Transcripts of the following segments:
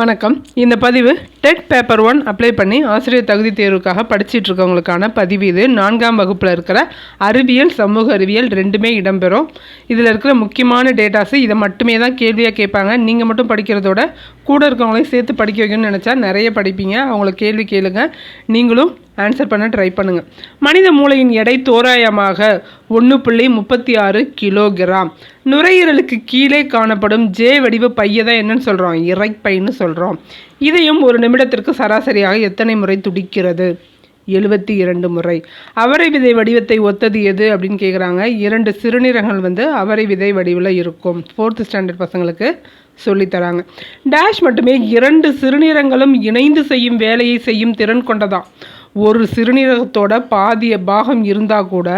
வணக்கம். இந்த பதிவு டெட் பேப்பர் ஒன் அப்ளை பண்ணி ஆசிரியர் தகுதி தேர்வுக்காக படிச்சுட்டு இருக்கவங்களுக்கான பதிவு இது. நான்காம் வகுப்பில் இருக்கிற அறிவியல் சமூக அறிவியல் ரெண்டுமே இடம்பெறும். இதில் இருக்கிற முக்கியமான டேட்டாஸு இதை மட்டுமே தான் கேள்வியாக கேட்பாங்க. நீங்கள் மட்டும் படிக்கிறதோட கூட இருக்கவங்களையும் சேர்த்து படிக்க வைக்கணும்னு நினச்சா நிறைய படிப்பீங்க. அவங்கள கேள்வி கேளுங்க. நீங்களும் ஆன்சர் பண்ண ட்ரை பண்ணுங்கள் மனித மூளையின் எடை தோராயமாக ஒன்று புள்ளி முப்பத்தி ஆறு கிலோகிராம் நுரையீரலுக்கு கீழே காணப்படும் ஜே வடிவ பையை தான் என்னன்னு சொல்கிறோம் இறைப்பைன்னு சொல்கிறோம் இதையும் ஒரு நிமிடத்திற்கு சராசரியாக எத்தனை முறை துடிக்கிறது? எழுபத்தி இரண்டு முறை. அவரை விதை வடிவத்தை ஒத்தது எது அப்படின்னு கேட்குறாங்க இரண்டு சிறுநீரகங்கள் வந்து அவரை விதை வடிவில் இருக்கும். ஃபோர்த் ஸ்டாண்டர்ட் பசங்களுக்கு சொல்லித்தராங்க. டேஷ் மட்டுமே இரண்டு சிறுநீரங்களும் இணைந்து செய்யும் வேலையை செய்யும் திறன் கொண்டதாம் ஒரு சிறுநீரகத்தோட பாதிய பாகம் இருந்தால் கூட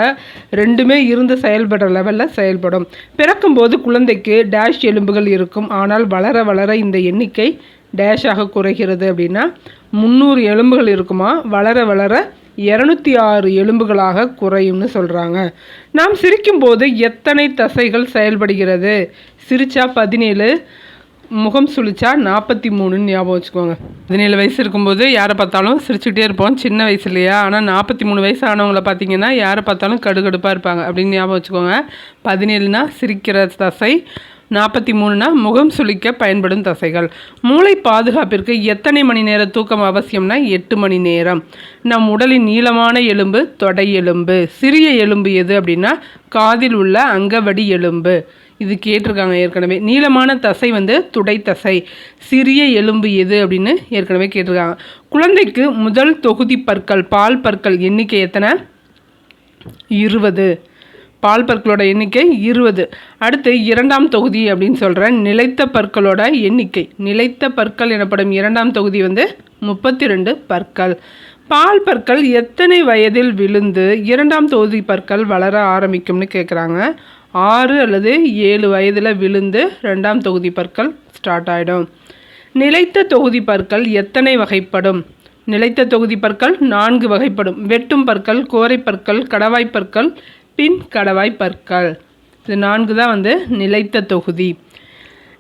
ரெண்டுமே இருந்து செயல்படுற லெவலில் செயல்படும். பிறக்கும்போது குழந்தைக்கு டேஷ் எலும்புகள் இருக்கும். ஆனால் வளர வளர இந்த எண்ணிக்கை டேஷாக குறைகிறது அப்படின்னா முந்நூறு எலும்புகள் இருக்குமா? வளர வளர இரநூத்தி ஆறு எலும்புகளாக குறையும்னு சொல்கிறாங்க நாம் சிரிக்கும்போது எத்தனை தசைகள் செயல்படுகிறது? சிரிச்சா பதினேழு முகம் சுழிச்சா நாற்பத்தி மூணுன்னு ஞாபகம் வச்சுக்கோங்க. பதினேழு வயசு இருக்கும்போது யாரை பார்த்தாலும் சிரிச்சுக்கிட்டே இருப்போம். சின்ன வயசு இல்லையா ஆனால் நாற்பத்தி மூணு வயசு ஆனவங்கள பார்த்தீங்கன்னா யாரை பார்த்தாலும் கடுகடுப்பாக இருப்பாங்க அப்படின்னு ஞாபகம் வச்சுக்கோங்க. பதினேழுனா சிரிக்கிற தசை நாற்பத்தி மூணுனா முகம் சுளிக்க பயன்படும் தசைகள். மூளை பாதுகாப்பிற்கு எத்தனை மணி நேர தூக்கம் அவசியம்னா எட்டு மணி நேரம். நம் உடலின் நீளமான எலும்பு தொடை எலும்பு. சிறிய எலும்பு எது அப்படின்னா காதில் உள்ள அங்கவடி எலும்பு. இது கேட்டிருக்காங்க ஏற்கனவே. நீளமான தசை வந்து துடை தசை. சிறிய எலும்பு எது அப்படின்னு ஏற்கனவே கேட்டிருக்காங்க. குழந்தைக்கு முதல் தொகுதி பற்கள் பால் பற்கள் எண்ணிக்கை எத்தனை? இருபது. பால் பற்களோட எண்ணிக்கை இருபது. அடுத்து இரண்டாம் தொகுதி அப்படின்னு சொல்கிறேன் நிலைத்த பற்களோட எண்ணிக்கை. நிலைத்த பற்கள் எனப்படும் இரண்டாம் தொகுதி வந்து முப்பத்தி ரெண்டு பற்கள். பால் பற்கள் எத்தனை வயதில் விழுந்து இரண்டாம் தொகுதி பற்கள் வளர ஆரம்பிக்கும்னு கேட்குறாங்க ஆறு அல்லது ஏழு வயதில் விழுந்து ரெண்டாம் தொகுதி பற்கள் ஸ்டார்ட் ஆகிடும் நிலைத்த தொகுதி பற்கள் எத்தனை வகைப்படும்? நிலைத்த தொகுதி பற்கள் நான்கு வகைப்படும். வெட்டும் பற்கள் கோரை பற்கள் கடவாய் பற்கள் பின் கடவாய் பற்கள். இது நான்கு தான் வந்து நிலைத்த தொகுதி.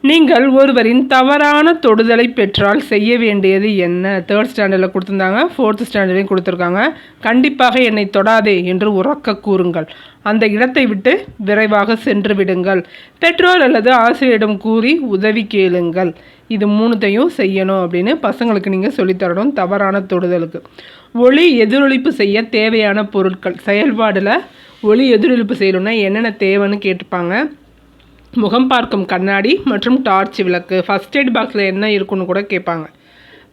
நீங்கள் ஒருவரின் தவறான தொடுதலை பெற்றால் செய்ய வேண்டியது என்ன? தேர்ட் ஸ்டாண்டர்டில் கொடுத்துருந்தாங்க. ஃபோர்த் ஸ்டாண்டர்டையும் கொடுத்துருக்காங்க. கண்டிப்பாக என்னை தொடாதே என்று உறக்க கூறுங்கள். அந்த இடத்தை விட்டு விரைவாக சென்று விடுங்கள். பெற்றோர் அல்லது ஆசிரியரிடம் கூறி உதவி கேளுங்கள். இது மூணுத்தையும் செய்யணும் அப்படின்னு பசங்களுக்கு நீங்கள் சொல்லித்தரணும் தவறான தொடுதலுக்கு. ஒளி எதிரொலிப்பு செய்ய தேவையான பொருட்கள். செயல்பாடில் ஒளி எதிரொலிப்பு செய்யணும்னா என்னென்ன தேவைன்னு கேட்டுப்பாங்க. முகம் பார்க்கும் கண்ணாடி மற்றும் டார்ச் விளக்கு. ஃபஸ்ட் எய்ட் பாக்ஸில் என்ன இருக்குன்னு கூட கேட்பாங்க.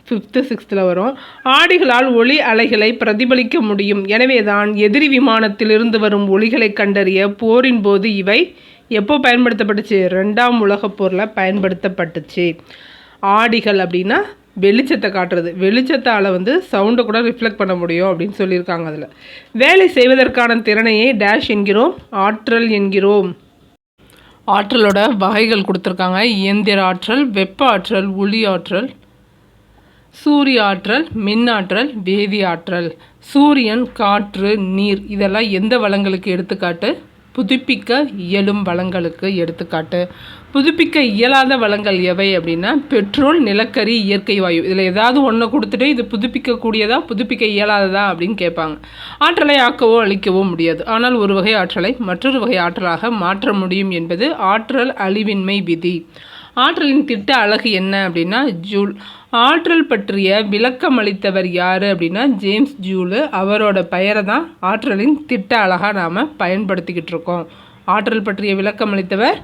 ஃபிஃப்த்து சிக்ஸ்த்தில் வரும். ஆடிகளால் ஒளி அலைகளை பிரதிபலிக்க முடியும். எனவே தான் எதிரி விமானத்திலிருந்து வரும் ஒளிகளை கண்டறிய போரின் போது இவை எப்போ பயன்படுத்தப்பட்டுச்சு? ரெண்டாம் உலகப் போரில் பயன்படுத்தப்பட்டுச்சு. ஆடிகள் அப்படின்னா வெளிச்சத்தை காட்டுறது. வெளிச்சத்தால் வந்து சவுண்டை கூட ரிஃப்ளெக்ட் பண்ண முடியும் அப்படின்னு சொல்லியிருக்காங்க அதில். வேலை செய்வதற்கான திறனையே டேஷ் என்கிறோம் ஆற்றல் என்கிறோம். ஆற்றலோட வகைகள் கொடுத்துருக்காங்க. இயந்திர ஆற்றல் வெப்ப ஆற்றல் ஒளி ஆற்றல் சூரிய ஆற்றல் மின்னாற்றல் வேதி ஆற்றல் சூரியன் காற்று நீர் இதெல்லாம் எந்த வளங்களுக்கு எடுத்துக்காட்டு? புதுப்பிக்க இயலும் வளங்களுக்கு எடுத்துக்காட்டு. புதுப்பிக்க இயலாத வளங்கள் எவை அப்படின்னா பெட்ரோல் நிலக்கரி இயற்கை வாயு. இதில் ஏதாவது ஒன்று கொடுத்துட்டு இது புதுப்பிக்கக்கூடியதா புதுப்பிக்க இயலாததா அப்படின்னு கேட்பாங்க. ஆற்றலை ஆக்கவோ அழிக்கவோ முடியாது. ஆனால் ஒரு வகை ஆற்றலை மற்றொரு வகை ஆற்றலாக மாற்ற முடியும் என்பது ஆற்றல் அழிவின்மை விதி. ஆற்றலின் திட்ட அழகு என்ன அப்படின்னா ஜூல். ஆற்றல் பற்றிய விளக்கம் அளித்தவர் யார் அப்படின்னா ஜேம்ஸ் ஜூலு. அவரோட பெயரை தான் ஆற்றலின் திட்ட அழகாக நாம் பயன்படுத்திக்கிட்டு இருக்கோம். ஆற்றல் பற்றிய விளக்கம் அளித்தவர்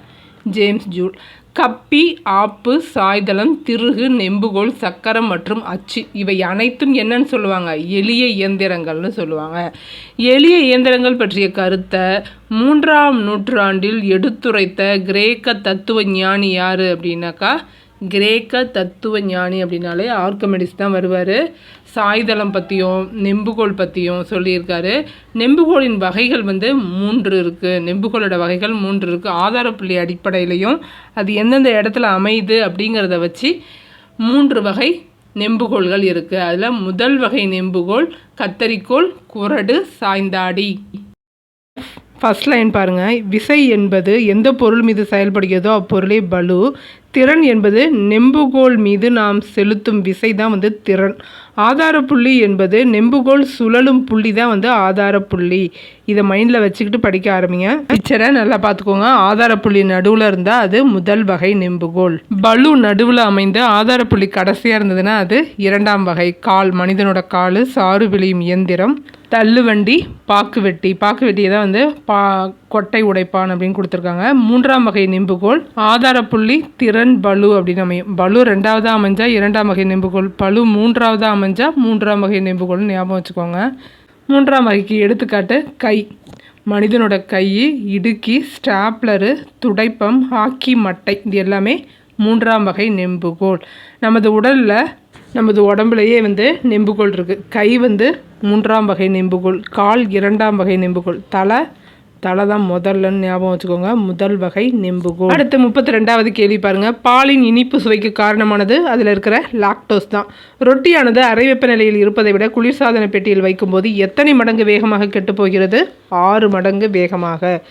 ஜேம்ஸ் ஜூல். கப்பி ஆப்பு சாய்தளம் திருகு நெம்புகோல் சக்கரம் மற்றும் அச்சு. இவை அனைத்தும் என்னன்னு சொல்லுவாங்க? எளிய இயந்திரங்கள்னு சொல்லுவாங்க. எளிய இயந்திரங்கள் பற்றிய கருத்தை மூன்றாம் நூற்றாண்டில் எடுத்துரைத்த கிரேக்க தத்துவ ஞானி யார் அப்படின்னாக்கா கிரேக்க தத்துவ ஞானி அப்படின்னாலே ஆர்கமெடிஸ் தான் வருவார். சாய்தளம் பற்றியும் நெம்புகோல் பற்றியும் சொல்லியிருக்காரு. நெம்புகோலின் வகைகள் வந்து மூன்று இருக்குது நெம்புகோலோட வகைகள் மூன்று இருக்குது ஆதாரப்புள்ளி அடிப்படையிலையும் அது எந்தெந்த இடத்துல அமையுது அப்படிங்கிறத வச்சு மூன்று வகை நெம்புகோல்கள் இருக்குது அதில் முதல் வகை நெம்புகோல் கத்தரிக்கோள் குரடு சாய்ந்தாடி. ஃபஸ்ட் லைன் பாருங்கள் விசை என்பது எந்த பொருள் மீது செயல்படுகிறதோ அப்பொருளே பலு. திறன் என்பது நெம்புகோல் மீது நாம் செலுத்தும் விசை தான் வந்து திறன். ஆதார புள்ளி என்பது நெம்புகோல் சுழலும் புள்ளி தான் வந்து ஆதார புள்ளி இதை மைண்டில் வச்சுக்கிட்டு படிக்க ஆரம்பிங்க. பிக்சரை நல்லா பார்த்துக்கோங்க. ஆதார புள்ளி நடுவில் இருந்தால் அது முதல் வகை நெம்புகோல். பலு நடுவில் அமைந்து ஆதார புள்ளி கடைசியாக இருந்ததுன்னா அது இரண்டாம் வகை. கால் மனிதனோட கால் சாறு விழியும் இயந்திரம் தள்ளுவண்டி பாக்கு வெட்டி. பாக்கு வெட்டியை தான் வந்து பா கொட்டை உடைப்பான் அப்படின்னு கொடுத்துருக்காங்க. மூன்றாம் வகை நெம்புகோல் ஆதார புள்ளி திறன் பலு அப்படின்னு அமையும். பலு ரெண்டாவதாக அமைஞ்சா இரண்டாம் வகை நெம்புகோல். பலு மூன்றாவதாக அமைஞ்சா மூன்றாம் வகை நெம்புகோல்னு ஞாபகம் வச்சுக்கோங்க. மூன்றாம் வகைக்கு எடுத்துக்காட்டு கை. மனிதனோட கை இடுக்கி ஸ்டாப்லரு துடைப்பம் ஹாக்கி மட்டை இது எல்லாமே மூன்றாம் வகை நெம்புகோல் நமது உடலில் நமது உடம்புலையே வந்து நெம்புகோல் இருக்குது கை வந்து மூன்றாம் வகை நெம்புகோல் கால் இரண்டாம் வகை நெம்புகோல் தலை தலை தான் முதல்லன்னு ஞாபகம் வச்சுக்கோங்க. முதல் வகை நெம்புகோல். அடுத்து முப்பத்தி ரெண்டாவது கேள்வி பாருங்க. பாலின் இனிப்பு சுவைக்கு காரணமானது அதில் இருக்கிற லாக்டோஸ் தான். ரொட்டியானது அரை வெப்பநிலையில் இருப்பதை விட குளிர்சாதன பெட்டியில் வைக்கும்போது எத்தனை மடங்கு வேகமாக கெட்டுப் போகிறது? ஆறு மடங்கு வேகமாக.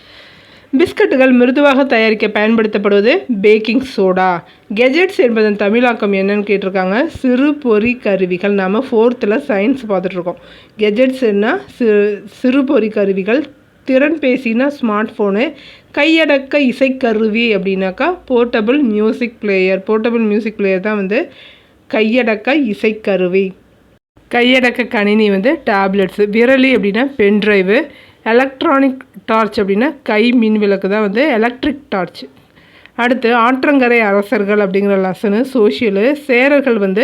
பிஸ்கட்டுகள் மிருதுவாக தயாரிக்க பயன்படுத்தப்படுவது பேக்கிங் சோடா. கெஜெட்ஸ் என்பதன் தமிழாக்கம் என்னன்னு கேட்டிருக்காங்க. சிறு பொறி கருவிகள். நாம் ஃபோர்த்தில் சயின்ஸ் பார்த்துட்ருக்கோம் கெஜெட்ஸ்னா சிறு சிறு பொறி கருவிகள் திறன் பேசினா ஸ்மார்ட் ஃபோனு கையடக்க இசைக்கருவி அப்படின்னாக்கா portable music player portable music player தான் வந்து கையடக்க இசைக்கருவி. கையடக்க கணினி வந்து டேப்லெட்ஸு விரலி அப்படின்னா பென்ட்ரைவு எலக்ட்ரானிக் டார்ச் அப்படின்னா கை மின் விளக்கு தான் வந்து எலக்ட்ரிக் டார்ச் அடுத்து ஆற்றங்கரை அரசர்கள் அப்படிங்கிற லெசனு சோஷியலு சேரர்கள் வந்து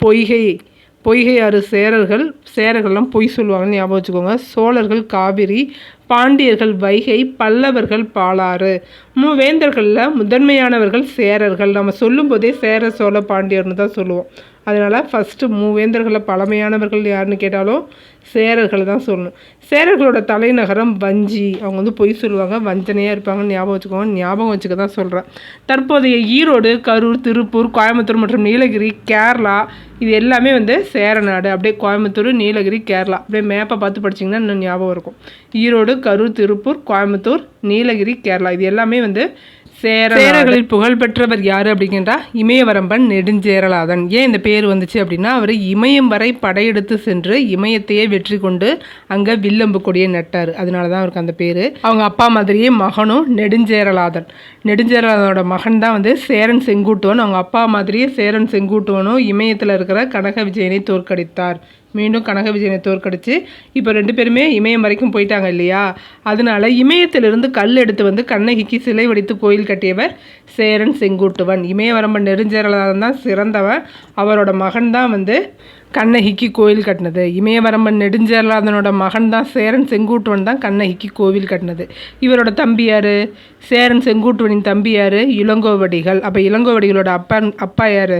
பொய்கை. பொய்கையாறு சேரர்கள் சேரர்கள்லாம் பொய் சொல்லுவாங்கன்னு ஞாபகம் வச்சுக்கோங்க. சோழர்கள் காவிரி பாண்டியர்கள் வைகை பல்லவர்கள் பாலாறு. மூவேந்தர்களில் முதன்மையானவர்கள் சேரர்கள். நம்ம சொல்லும்போதே சேர சோழ பாண்டியர்னு தான் சொல்லுவோம். அதனால் ஃபஸ்ட்டு மூவேந்தர்களில் பழமையானவர்கள் யாருன்னு கேட்டாலும் சேரர்கள் தான் சொல்லணும். சேரர்களோட தலைநகரம் வஞ்சி. அவங்க வந்து பொய் சொல்லுவாங்க. வஞ்சனையாக இருப்பாங்கன்னு ஞாபகம் வச்சுக்கோங்க. ஞாபகம் வச்சுக்க தான் சொல்கிறேன் தற்போதைய ஈரோடு கரூர் திருப்பூர் கோயம்புத்தூர் மற்றும் நீலகிரி கேரளா இது எல்லாமே வந்து சேரநாடு அப்படியே கோயம்புத்தூர் நீலகிரி கேரளா. அப்படியே மேப்பை பார்த்து படிச்சிங்கன்னா இன்னும் ஞாபகம் இருக்கும். ஈரோடு கரூர் திருப்பூர் கோயம்புத்தூர் நீலகிரி கேரளா. இது எல்லாமே வந்து சேரர்களில் புகழ்பெற்றவர் யார் அப்படிங்கிறா இமயவரம்பன் நெடுஞ்சேரலாதன். ஏன் இந்த பேர் வந்துச்சு அப்படின்னா அவர் இமயம் வரை படையெடுத்து சென்று இமயத்தையே வெற்றி கொண்டு அங்கே வில்லம்பு கொடியை நட்டார். அதனால தான் அவருக்கு அந்த பேர். அவங்க அப்பா மாதிரியே மகனும் நெடுஞ்சேரலாதன். நெடுஞ்சேரலாதனோட மகன் தான் வந்து சேரன் செங்குட்டுவன். அவங்க அப்பா மாதிரியே சேரன் செங்குட்டுவனும் இமயத்தில் இருக்கிற கனக விஜயனை தோற்கடித்தார். மீண்டும் கனக விஜயனை தோற்கடிச்சு இப்போ ரெண்டு பேருமே இமயம் வரைக்கும் போயிட்டாங்க இல்லையா? அதனால இமயத்திலிருந்து கல் எடுத்து வந்து கண்ணகிக்கு சிலை வடித்து கோயில் கட்டியவர் சேரன் செங்குட்டுவன். இமயவரம்பன் நெடுஞ்சேரலாதன் தான் சிறந்தவன் அவரோட மகன் தான் வந்து கண்ணகிக்கு கோயில் கட்டினது. இமயவரம்பன் நெடுஞ்சேரலாதனோட மகன் தான் சேரன் செங்கூட்டுவன் தான் கண்ணகிக்கு கோவில் கட்டினது. இவரோட தம்பி யார்? சேரன் செங்கூட்டுவனின் தம்பி யார்? இளங்கோவடிகள். அப்போ இளங்கோவடிகளோட அப்பா அப்பா யார்?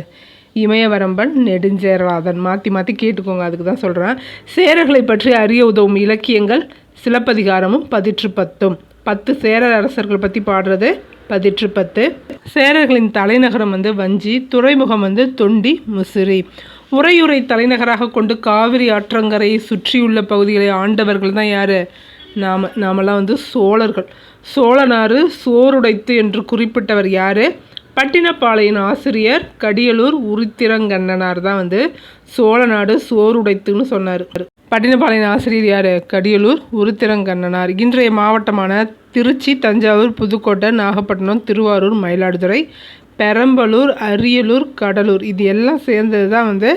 இமயவரம்பன் நெடுஞ்சேரலாதன் மாற்றி மாற்றி கேட்டுக்கோங்க அதுக்கு தான் சொல்கிறேன் சேரர்களை பற்றி அறிய உதவும் இலக்கியங்கள் சிலப்பதிகாரமும் பதிற்று பத்தும் பத்து சேரர் அரசர்கள் பற்றி பாடுறது பதிற்று பத்து சேரர்களின் தலைநகரம் வந்து வஞ்சி துறைமுகம் வந்து தொண்டி முசிறி. உறையுறை தலைநகராக கொண்டு காவிரி ஆற்றங்கரையை சுற்றியுள்ள பகுதிகளை ஆண்டவர்கள் தான் யார்? நாம் நாமெல்லாம் வந்து சோழர்கள். சோழனாறு சோறுடைத்து என்று குறிப்பிட்டவர் யார்? பட்டினப்பாளையின் ஆசிரியர் கடியலூர் உருத்திரங்கண்ணனார் தான் வந்து சோழநாடு சோறுடைத்துன்னு சொன்னார். பட்டினப்பாளையின் ஆசிரியர் யார்? கடியலூர் உருத்திரங்கண்ணனார். இன்றைய மாவட்டமான திருச்சி தஞ்சாவூர் புதுக்கோட்டை நாகப்பட்டினம் திருவாரூர் மயிலாடுதுறை பெரம்பலூர் அரியலூர் கடலூர் இது எல்லாம் சேர்ந்தது தான் வந்து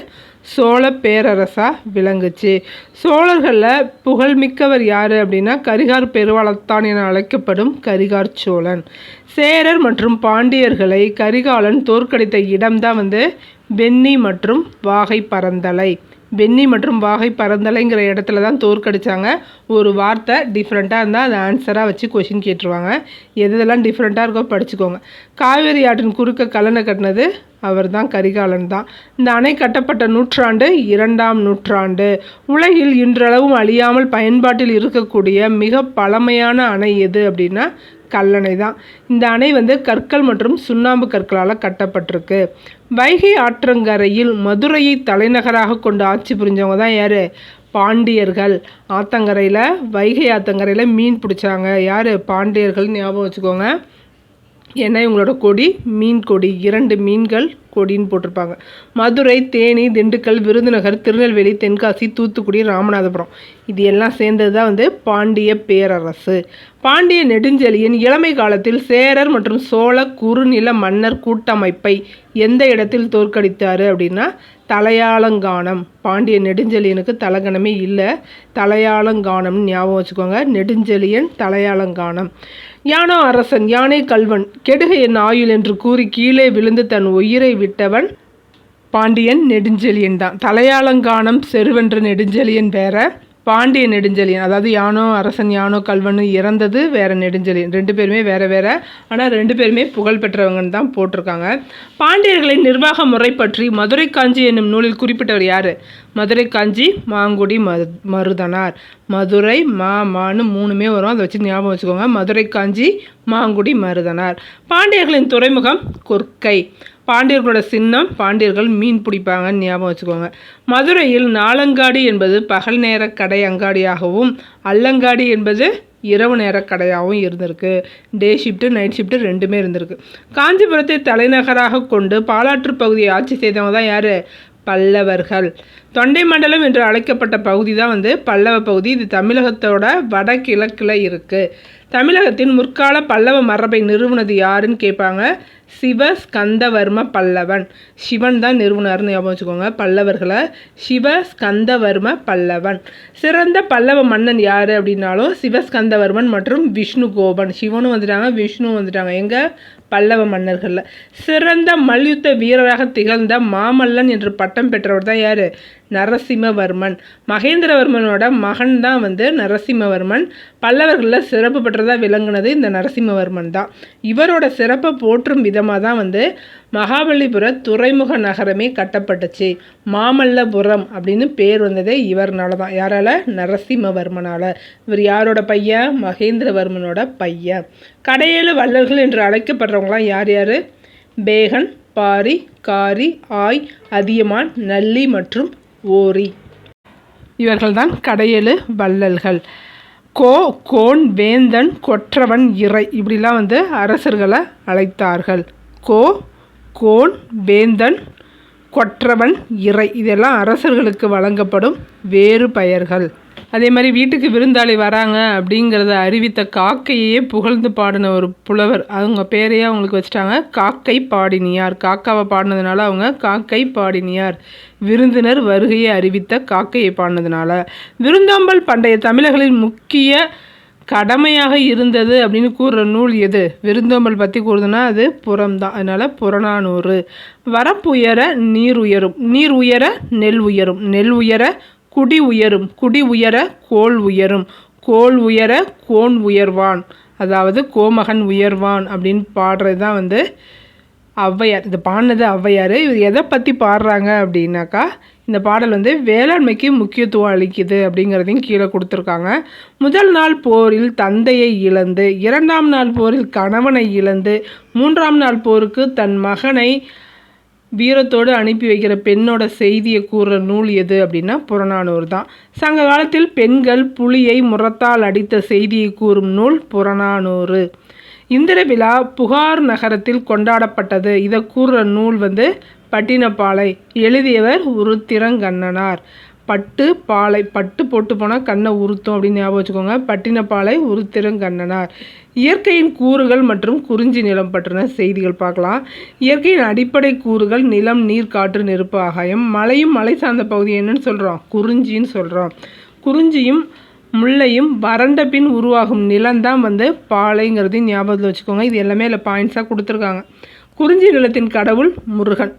சோழ பேரரசாக விளங்குச்சு. சோழர்களில் புகழ்மிக்கவர் யார் அப்படின்னா கரிகார் பெருவளத்தான் என அழைக்கப்படும் கரிகார் சோழன். சேரர் மற்றும் பாண்டியர்களை கரிகாலன் தோற்கடித்த இடம்தான் வந்து வெண்ணி மற்றும் வாகை பரந்தலை. வெண்ணி மற்றும் வாகை பரந்தலைங்கிற இடத்துல தான் தோற்கடிச்சாங்க. ஒரு வார்த்தை டிஃப்ரெண்ட்டாக இருந்தால் அதை ஆன்சராக வச்சு கொஷின் கேட்டுருவாங்க. எதெல்லாம் டிஃப்ரெண்ட்டாக இருக்கோ படிச்சுக்கோங்க. காவேரி ஆற்றின் குறுக்க கல்லணை கட்டினது அவர் தான் கரிகாலன் தான். இந்த அணை கட்டப்பட்ட நூற்றாண்டு இரண்டாம் நூற்றாண்டு. உலகில் இன்றளவும் அழியாமல் பயன்பாட்டில் இருக்கக்கூடிய மிக பழமையான அணை எது அப்படின்னா கல்லணை தான். இந்த அணை வந்து கற்கள் மற்றும் சுண்ணாம்பு கற்களால் கட்டப்பட்டிருக்கு. வைகை ஆற்றங்கரையில் மதுரையை தலைநகராக கொண்டு ஆட்சி புரிஞ்சவங்க தான் யார்? பாண்டியர்கள். ஆத்தங்கரையில் வைகை ஆத்தங்கரையில் மீன் பிடிச்சாங்க. யார்? பாண்டியர்கள் ஞாபகம் வச்சுக்கோங்க. ஏன்னா இவங்களோட கொடி மீன் கொடி இரண்டு மீன்கள் கொடின்னு போட்டிருப்பாங்க. மதுரை தேனி திண்டுக்கல் விருதுநகர் திருநெல்வேலி தென்காசி தூத்துக்குடி ராமநாதபுரம். இது எல்லாம் சேர்ந்தது தான் வந்து பாண்டிய பேரரசு. பாண்டிய நெடுஞ்செழியன் இளமை காலத்தில் சேரர் மற்றும் சோழ குறுநில மன்னர் கூட்டமைப்பை எந்த இடத்தில் தோற்கடித்தார் அப்படின்னா தலையாளங்கானம். பாண்டிய நெடுஞ்செழியனுக்கு தலகணமே இல்லை. தலையாளங்கானம்னு ஞாபகம் வச்சுக்கோங்க. நெடுஞ்செழியன் தலையாளங்கானம். யானோ அரசன் யானை கல்வன் கெடுக என் ஆயுள் என்று கூறி கீழே விழுந்து தன் உயிரை விட்டவன் பாண்டியன் நெடுஞ்செழியன் தான் தலையாளங்கானம் செருவென்ற நெடுஞ்செழியன் வேற. பாண்டிய நெடுஞ்செழியன் அதாவது யானோ அரசன் யானோ கல்வன் இறந்தது வேறு நெடுஞ்செழியன். ரெண்டு பேருமே வேறு வேறு ஆனால் ரெண்டு பேருமே புகழ் பெற்றவங்கன்னு தான் போட்டிருக்காங்க. பாண்டியர்களின் நிர்வாக முறை பற்றி மதுரை காஞ்சி என்னும் நூலில் குறிப்பிட்டவர் யார்? மதுரை காஞ்சி மாங்குடி மரு மருதனார். மதுரை மா மான்னு மூணுமே வரும். அதை வச்சு ஞாபகம் வச்சுக்கோங்க. மதுரை காஞ்சி மாங்குடி மருதனார். பாண்டியர்களின் துறைமுகம் கொற்கை பாண்டியர்களோட சின்னம் பாண்டியர்கள் மீன் பிடிப்பாங்கன்னு ஞாபகம் வச்சுக்கோங்க. மதுரையில் நாலங்காடி என்பது பகல் நேர கடை அங்காடியாகவும் அல்லங்காடி என்பது இரவு நேர கடையாகவும் இருந்திருக்கு. டே ஷிஃப்ட்டு நைட் ஷிஃப்ட்டு ரெண்டுமே இருந்திருக்கு. காஞ்சிபுரத்தை தலைநகராக கொண்டு பாலாற்று பகுதியை ஆட்சி செய்தவங்க தான் யார்? பல்லவர்கள். தொண்டை மண்டலம் என்று அழைக்கப்பட்ட பகுதி தான் வந்து பல்லவ பகுதி. இது தமிழகத்தோட வடகிழக்கில் இருக்குது தமிழகத்தின் முற்கால பல்லவ மரபை நிறுவனது யாருன்னு கேட்பாங்க சிவ ஸ்கந்தவர்ம பல்லவன். சிவன் தான் நிறுவனர்னு ஞாபகம் வச்சுக்கோங்க. பல்லவர்களை சிவ ஸ்கந்தவர்ம பல்லவன். சிறந்த பல்லவ மன்னன் யார் அப்படின்னாலும் சிவஸ்கந்தவர்மன் மற்றும் விஷ்ணு கோபன் சிவனும் வந்துட்டாங்க விஷ்ணுவும் வந்துட்டாங்க. எங்கே? பல்லவ மன்னர்களில். சிறந்த மல்யுத்த வீரராக திகழ்ந்த மாமல்லன் என்று பட்டம் பெற்றவர் தான் யார்? நரசிம்மவர்மன். மகேந்திரவர்மனோட மகன் தான் வந்து நரசிம்மவர்மன். பல்லவர்களில் சிறப்பு பெற்றதாக விளங்கினது இந்த நரசிம்மவர்மன் தான். இவரோட சிறப்பை போற்றும் விதமாக தான் வந்து மகாபலிபுர துறைமுக நகரமே கட்டப்பட்டுச்சு. மாமல்லபுரம் அப்படின்னு பேர் வந்ததே இவர்னால தான். யாரால? நரசிம்மவர்மனால். இவர் யாரோட பையன்? மகேந்திரவர்மனோட பையன். கடையேழு வள்ளல்கள் என்று அழைக்கப்படுறவங்களாம் யார் யார்? பேகன் பாரி காரி ஆய் அதியமான் நல்லி மற்றும் ஓரி. இவர்கள்தான் கடையேழு வள்ளல்கள். கோ கோன் வேந்தன் கொற்றவன் இறை. இப்படிலாம் வந்து அரசர்களை அழைத்தார்கள். கோ கோன் வேந்தன் கொற்றவன் இறை. இதெல்லாம் அரசர்களுக்கு வழங்கப்படும் வேறு பெயர்கள். அதே மாதிரி வீட்டுக்கு விருந்தாளி வராங்க அப்படிங்கிறத அறிவித்த காக்கையே புகழ்ந்து பாடின ஒரு புலவர். அவங்க பேரையே அவங்களுக்கு வச்சுட்டாங்க. காக்கை பாடினியார். காக்காவை பாடினதுனால அவங்க காக்கை பாடினியார். விருந்தினர் வருகையை அறிவித்த காக்கையை பாடினதுனால. விருந்தாம்பல் பண்டைய தமிழர்களின் முக்கிய கடமையாக இருந்தது அப்படின்னு கூறுற நூல் எது? விருந்தோம்பல் பற்றி கூறுதுன்னா அது புறம் தான் அதனால் புறநானூறு. வரப்புயர நீர் உயரும் நீர் உயர நெல் உயரும் நெல் உயர குடி உயரும் குடி உயர கோல் உயரும் கோல் உயர கோன் உயர்வான். அதாவது கோமகன் உயர்வான் அப்படின்னு பாடுறது தான் வந்து ஔவையார். இது பாடினது ஔவையார். இது எதை பற்றி பாடுறாங்க அப்படின்னாக்கா இந்த பாடல் வந்து வேளாண்மைக்கு முக்கியத்துவம் அளிக்குது அப்படிங்கிறதையும் கீழே கொடுத்துருக்காங்க. முதல் நாள் போரில் தந்தையை இழந்து இரண்டாம் நாள் போரில் கணவனை இழந்து மூன்றாம் நாள் போருக்கு தன் மகனை வீரத்தோடு அனுப்பி வைக்கிற பெண்ணோட செய்தியை கூறுற நூல் எது அப்படின்னா புறநானூறு தான். சங்க காலத்தில் பெண்கள் புலியை முரத்தால் அடித்த செய்தியை கூறும் நூல் புறநானூறு. இந்திர விழா புகார் நகரத்தில் கொண்டாடப்பட்டது. இதை கூறுற நூல் வந்து பட்டினப்பாலை. எழுதியவர் உருத்திரங்கண்ணனார். பட்டு பாலை பட்டு போட்டு போனால் கண்ணை உறுத்தும் அப்படின்னு ஞாபகம் வச்சுக்கோங்க. பட்டினப்பாலை உருத்திரங்கண்ணனார் இயற்கையின் கூறுகள் மற்றும் குறிஞ்சி நிலம் பற்றின செய்திகள் பார்க்கலாம். இயற்கையின் அடிப்படை கூறுகள் நிலம் நீர் காற்று நெருப்பு ஆகாயம். மலையும் மலை சார்ந்த பகுதி என்னன்னு சொல்கிறோம் குறிஞ்சின்னு சொல்கிறோம் குறிஞ்சியும் முல்லையும் வறண்ட பின் உருவாகும் நிலம்தான் வந்து பாலைங்கிறதையும் ஞாபகத்தில் வச்சுக்கோங்க. இது எல்லாமே இல்லை பாயிண்ட்ஸாக கொடுத்துருக்காங்க. குறிஞ்சி நிலத்தின் கடவுள் முருகன்.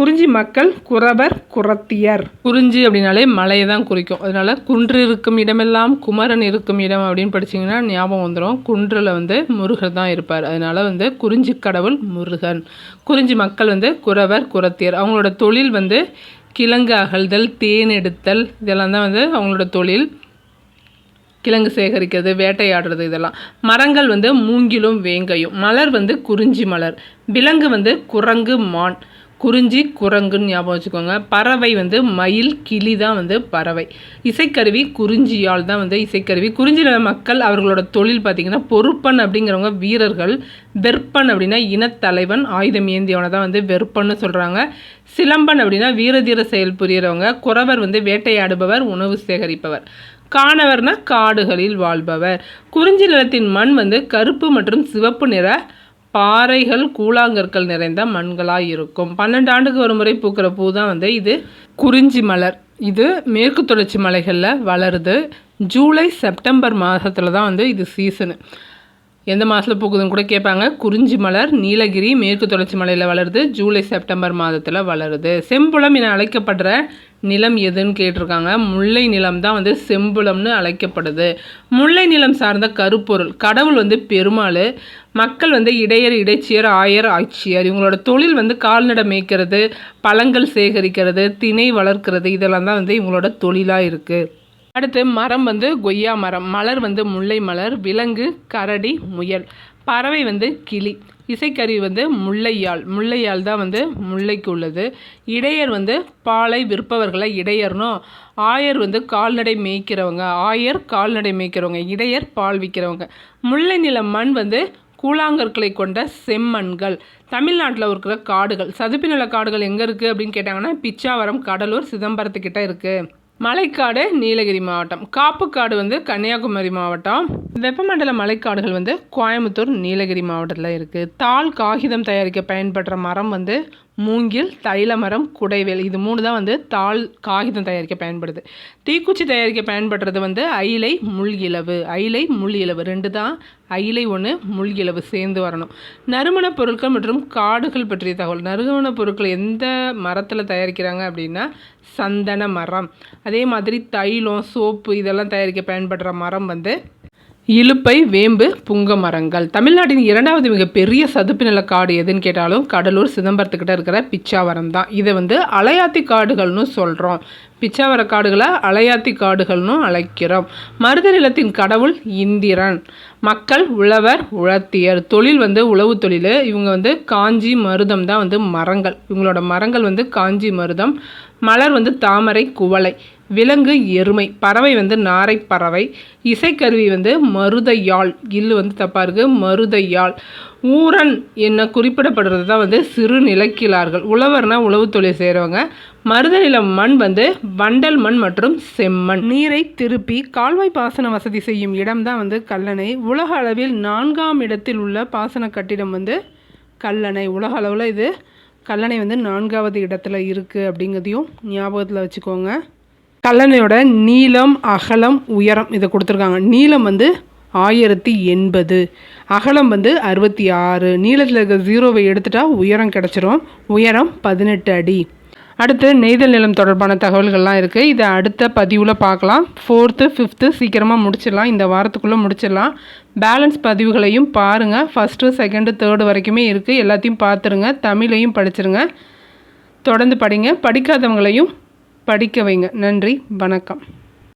குறிஞ்சி மக்கள் குறவர் குரத்தியர் குறிஞ்சி அப்படின்னாலே மலையை தான் குறிக்கும். அதனால குன்று இருக்கும் இடமெல்லாம் குமரன் இருக்கும் இடம் அப்படின்னு படிச்சிங்கன்னா ஞாபகம் வந்துடும் குன்றில் வந்து முருகர் தான் இருப்பார். அதனால வந்து குறிஞ்சி கடவுள் முருகன். குறிஞ்சி மக்கள் வந்து குறவர் குரத்தியர் அவங்களோட தொழில் வந்து கிழங்கு அகழ்தல் தேன் எடுத்தல் இதெல்லாம் தான் வந்து அவங்களோட தொழில். கிழங்கு சேகரிக்கிறது வேட்டையாடுறது இதெல்லாம். மரங்கள் வந்து மூங்கிலும் வேங்கையும். மலர் வந்து குறிஞ்சி மலர். விலங்கு வந்து குரங்கு மான். குறிஞ்சி குரங்குன்னு ஞாபகம் வச்சுக்கோங்க. பறவை வந்து மயில் கிளி தான் வந்து பறவை. இசைக்கருவி குறிஞ்சியால் தான் வந்து இசைக்கருவி. குறிஞ்சி நில மக்கள் அவர்களோட தொழில் பார்த்திங்கன்னா பொறுப்பன் அப்படிங்கிறவங்க வீரர்கள் வெற்பன் அப்படின்னா இனத்தலைவன் ஆயுதம் ஏந்தியவனை தான் வந்து வெறுப்பன்னு சொல்கிறாங்க சிலம்பன் அப்படின்னா வீரதீர செயல் புரியறவங்க. குறவர் வந்து வேட்டையாடுபவர் உணவு சேகரிப்பவர். காணவர்னா காடுகளில் வாழ்பவர். குறிஞ்சி நிலத்தின் மண் வந்து கருப்பு மற்றும் சிவப்பு நிற பாறைகள் கூழாங்கற்கள் நிறைந்த மண்களாக இருக்கும். பன்னெண்டு ஆண்டுக்கு ஒரு முறை பூக்கிற பூ தான் வந்து இது குறிஞ்சி மலர். இது மேற்கு தொடர்ச்சி மலைகளில் வளருது. ஜூலை செப்டம்பர் மாதத்தில் தான் வந்து இது சீசனு. எந்த மாதத்தில் பூக்குதுன்னு கூட கேட்பாங்க. குறிஞ்சி மலர் நீலகிரி மேற்கு தொடர்ச்சி மலையில் வளருது. ஜூலை செப்டம்பர் மாதத்தில் வளருது. செம்புளம் என அழைக்கப்படுற நிலம் எதுன்னு கேட்டிருக்காங்க. முல்லை நிலம் தான் வந்து செம்புலம்னு அழைக்கப்படுது. முல்லை நிலம் சார்ந்த கருப்பொருள் கடவுள் வந்து பெருமாள். மக்கள் வந்து இடையர் இடைச்சியர் ஆயர் ஆட்சியர். இவங்களோட தொழில் வந்து கால்நடை மேய்க்கிறது பழங்கள் சேகரிக்கிறது திணை வளர்க்கிறது. இதெல்லாம் தான் வந்து இவங்களோட தொழிலாக இருக்குது அடுத்து மரம் வந்து கொய்யா மரம். மலர் வந்து முல்லை மலர் விலங்கு கரடி முயல். பறவை வந்து கிளி. இசைக்கருவி வந்து முல்லையாள். முல்லையாள் தான் வந்து முல்லைக்கு உள்ளது. இடையர் வந்து பாலை விற்பவர்களை இடையர்னும் ஆயர் வந்து கால்நடை மேய்க்கிறவங்க ஆயர் கால்நடை மேய்க்கிறவங்க இடையர் பால் விற்கிறவங்க முல்லை நில மண் வந்து கூழாங்கற்களை கொண்ட செம்மண்கள். தமிழ்நாட்டில் இருக்கிற காடுகள். சதுப்பு நில காடுகள் எங்கே இருக்குது அப்படின்னு கேட்டாங்கன்னா பிச்சாவரம் கடலூர் சிதம்பரத்துக்கிட்ட இருக்குது மலைக்காடு நீலகிரி மாவட்டம். காப்புக்காடு வந்து கன்னியாகுமரி மாவட்டம். வெப்பமண்டல மலைக்காடுகள் வந்து கோயம்புத்தூர் நீலகிரி மாவட்டத்தில் இருக்குது தாள் காகிதம் தயாரிக்க பயன்படுற மரம் வந்து மூங்கில் தைல மரம் குடைவேல். இது மூணு தான் வந்து தாள் காகிதம் தயாரிக்க பயன்படுது. தீக்குச்சி தயாரிக்க பயன்படுறது வந்து ஐலை முள் இலவு ஐலை முள் இலவு ரெண்டு தான். ஐலை ஒன்று முள் இலவு சேர்ந்து வரணும். நறுமணப் பொருட்கள் மற்றும் காடுகள் பற்றிய தகவல். நறுமணப் பொருட்கள் எந்த மரத்தில் தயாரிக்கிறாங்க அப்படின்னா சந்தன மரம். அதே மாதிரி தைலம் சோப்பு இதெல்லாம் தயாரிக்க பயன்படுற மரம் வந்து இலுப்பை வேம்பு புங்க மரங்கள் தமிழ்நாட்டின் இரண்டாவது மிகப்பெரிய சதுப்பு நில காடு எதுன்னு கேட்டாலும் கடலூர் சிதம்பரத்துக்கிட்ட இருக்கிற பிச்சாவரம் தான் இதை வந்து அலையாத்தி காடுகள்னு சொல்கிறோம் பிச்சாவர காடுகளை அலையாத்தி காடுகள்னு அழைக்கிறோம். மருத நிலத்தின் கடவுள் இந்திரன். மக்கள் உழவர் உழத்தியர். தொழில் வந்து உழவு தொழில். இவங்க வந்து காஞ்சி மருதம் தான் வந்து மரங்கள். இவங்களோட மரங்கள் வந்து காஞ்சி மருதம். மலர் வந்து தாமரை குவளை. விலங்கு எருமை பறவை வந்து நாரை பறவை இசைக்கருவி வந்து மருதையாள் இல்லு வந்து தப்பாக இருக்குது மருதையாள் ஊரன் என்ன குறிப்பிடப்படுறது தான் வந்து சிறு நிலக்கிழார்கள் உழவர்னா உழவு தொழில் செய்கிறவங்க மருதநில மண் வந்து வண்டல் மண் மற்றும் செம்மண். நீரை திருப்பி கால்வாய் பாசன வசதி செய்யும் இடம் தான் வந்து கல்லணை. உலக அளவில் நான்காம் இடத்தில் உள்ள பாசன கட்டிடம் வந்து கல்லணை. உலக அளவில் இது கல்லணை வந்து நான்காவது இடத்துல இருக்குது அப்படிங்கிறதையும் ஞாபகத்தில் வச்சுக்கோங்க. கல்லணையோட நீளம் அகலம் உயரம் இதை கொடுத்துருக்காங்க. நீளம் வந்து ஆயிரத்தி எண்பது. அகலம் வந்து அறுபத்தி ஆறு. நீளத்தில் இருக்க ஜீரோவை எடுத்துட்டா உயரம் கிடச்சிரும். உயரம் பதினெட்டு அடி. அடுத்து நெய்தல் நிலம் தொடர்பான தகவல்கள்லாம் இருக்குது இதை அடுத்த பதிவில் பார்க்கலாம். ஃபோர்த்து ஃபிஃப்த்து சீக்கிரமாக முடிச்சிடலாம். இந்த வாரத்துக்குள்ளே முடிச்சிடலாம். பேலன்ஸ் பதிவுகளையும் பாருங்கள் ஃபஸ்ட்டு செகண்டு தேர்டு வரைக்குமே இருக்குது எல்லாத்தையும் பார்த்துருங்க. தமிழையும் படிச்சிருங்க. தொடர்ந்து படிங்க. படிக்காதவங்களையும் படிக்க வைங்க. நன்றி. வணக்கம்.